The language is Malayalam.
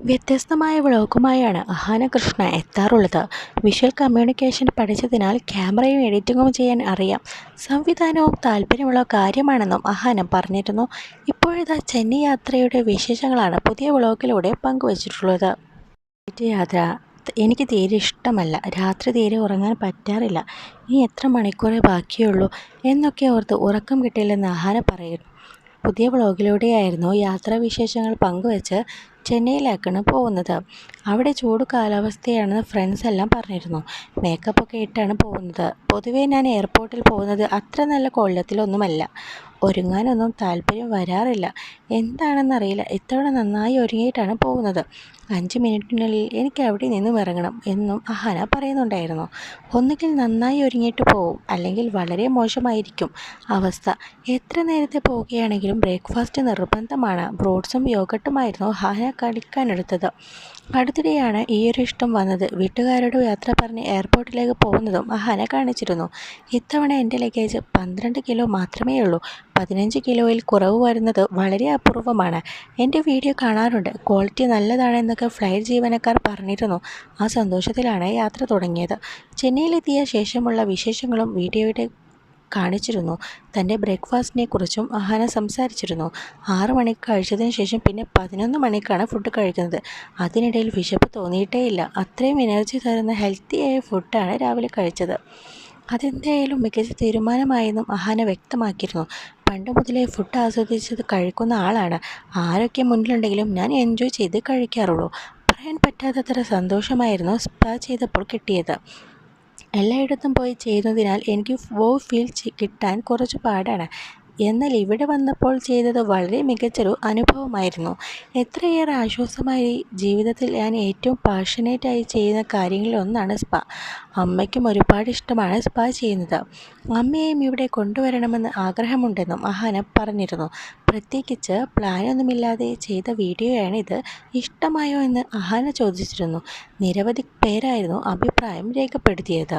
വ്യത്യസ്തമായ വ്ളോഗുമായാണ് അഹാന കൃഷ്ണ എത്താറുള്ളത്. വിഷ്വൽ കമ്മ്യൂണിക്കേഷൻ പഠിച്ചതിനാൽ ക്യാമറയും എഡിറ്റിങ്ങും ചെയ്യാൻ അറിയാം. സംവിധാനവും താല്പര്യമുള്ള കാര്യമാണെന്നും അഹാന പറഞ്ഞിരുന്നു. ഇപ്പോഴത്തെ ചെന്നൈ യാത്രയുടെ വിശേഷങ്ങളാണ് പുതിയ വ്ളോഗിലൂടെ പങ്കുവച്ചിട്ടുള്ളത്. യാത്ര എനിക്ക് തീരെ ഇഷ്ടമല്ല. രാത്രി തീരെ ഉറങ്ങാൻ പറ്റാറില്ല. ഇനി എത്ര മണിക്കൂറേ ബാക്കിയുള്ളൂ എന്നൊക്കെ ഓർത്ത് ഉറക്കം കിട്ടില്ലെന്ന് അഹാന പറയുന്നു പുതിയ വ്ളോഗിലൂടെയായിരുന്നു യാത്രാവിശേഷങ്ങൾ പങ്കുവച്ച് ചെന്നൈയിലേക്കാണ് പോകുന്നത്. അവിടെ ചൂട് കാലാവസ്ഥയാണെന്ന് ഫ്രണ്ട്സ് എല്ലാം പറഞ്ഞിരുന്നു. മേക്കപ്പൊക്കെ ഇട്ടാണ് പോകുന്നത്. പൊതുവേ ഞാൻ എയർപോർട്ടിൽ പോകുന്നത് അത്ര നല്ല കൊള്ളത്തിലൊന്നുമല്ല. ഒരുങ്ങാനൊന്നും താല്പര്യം വരാറില്ല. എന്താണെന്നറിയില്ല. ഇത്തവണ നന്നായി ഒരുങ്ങിയിട്ടാണ് പോകുന്നത്. അഞ്ച് മിനിറ്റിനുള്ളിൽ എനിക്ക് അവിടെ നിന്നും ഇറങ്ങണം എന്നും അഹന പറയുന്നുണ്ടായിരുന്നു. ഒന്നുകിൽ നന്നായി ഒരുങ്ങിയിട്ട് പോകും അല്ലെങ്കിൽ വളരെ മോശമായിരിക്കും. അവസ്ഥ. എത്ര നേരത്തെ പോവുകയാണെങ്കിലും ബ്രേക്ക്ഫാസ്റ്റ് നിർബന്ധമാണ്. ബ്രോഡ്സും യോഗട്ടുമായിരുന്നു അഹാന കളിക്കാനെടുത്തത്. അടുത്തിടെയാണ് ഈയൊരു ഇഷ്ടം വന്നത്. വീട്ടുകാരോട് യാത്ര പറഞ്ഞ് എയർപോർട്ടിലേക്ക് പോകുന്നതും അഹാന കാണിച്ചിരുന്നു. ഇത്തവണ എന്റെ ലഗേജ് പന്ത്രണ്ട് കിലോ മാത്രമേ ഉള്ളൂ. പതിനഞ്ച് കിലോയിൽ കുറവ് വരുന്നത് വളരെ അപൂർവമാണ്. എന്റെ വീഡിയോ കാണാറുണ്ട്. ക്വാളിറ്റി നല്ലതാണെന്നൊക്കെ ഫ്ലൈറ്റ് ജീവനക്കാർ പറഞ്ഞിരുന്നു. ആ സന്തോഷത്തിലാണ് യാത്ര തുടങ്ങിയത്. ചെന്നൈയിലെത്തിയ ശേഷമുള്ള വിശേഷങ്ങളും വീഡിയോയുടെ കാണിച്ചിരുന്നു. തന്റെ ബ്രേക്ക്ഫാസ്റ്റിനെ കുറിച്ചും അഹാന സംസാരിച്ചിരുന്നു. ആറ് മണി കഴിച്ചതിന് ശേഷം പിന്നെ പതിനൊന്ന് മണിക്കാണ് ഫുഡ് കഴിക്കുന്നത്. അതിനിടയിൽ വിശപ്പ് തോന്നിയിട്ടേയില്ല. അത്രയും എനർജി തരുന്ന ഹെൽത്തിയായ ഫുഡാണ് രാവിലെ കഴിച്ചത്. അതെന്തായാലും മികച്ച തീരുമാനമായെന്നും അഹാന വ്യക്തമാക്കിയിരുന്നു. പണ്ട് മുതലേ ഫുഡ് ആസ്വദിച്ചത് കഴിക്കുന്ന ആളാണ്. ആരൊക്കെ മുന്നിലുണ്ടെങ്കിലും ഞാൻ എൻജോയ് ചെയ്ത് കഴിക്കാറുള്ളൂ. പറയാൻ പറ്റാത്തത്ര സന്തോഷമായിരുന്നു സ്പാ ചെയ്തപ്പോൾ കിട്ടിയത്. എല്ലായിടത്തും പോയി ചെയ്യുന്നതിനാൽ എനിക്ക് വോ ഫീൽ കിട്ടാൻ കുറച്ച് പാടാണ്. എന്നാൽ ഇവിടെ വന്നപ്പോൾ ചെയ്തത് വളരെ മികച്ചൊരു അനുഭവമായിരുന്നു. എത്രയേറെ ആശ്വാസമായി ജീവിതത്തിൽ ഞാൻ ഏറ്റവും പാഷനേറ്റായി ചെയ്യുന്ന കാര്യങ്ങളിലൊന്നാണ് സ്പാ. അമ്മയ്ക്കും ഒരുപാട് ഇഷ്ടമാണ് സ്പാ ചെയ്യുന്നത്. അമ്മയെയും ഇവിടെ കൊണ്ടുവരണമെന്ന് ആഗ്രഹമുണ്ടെന്നും അഹാന പറഞ്ഞിരുന്നു. പ്രത്യേകിച്ച് പ്ലാനൊന്നുമില്ലാതെ ചെയ്ത വീഡിയോയാണിത്. ഇഷ്ടമായോ എന്ന് അഹാന ചോദിച്ചിരുന്നു. നിരവധി പേരായിരുന്നു അഭിപ്രായം രേഖപ്പെടുത്തിയത്.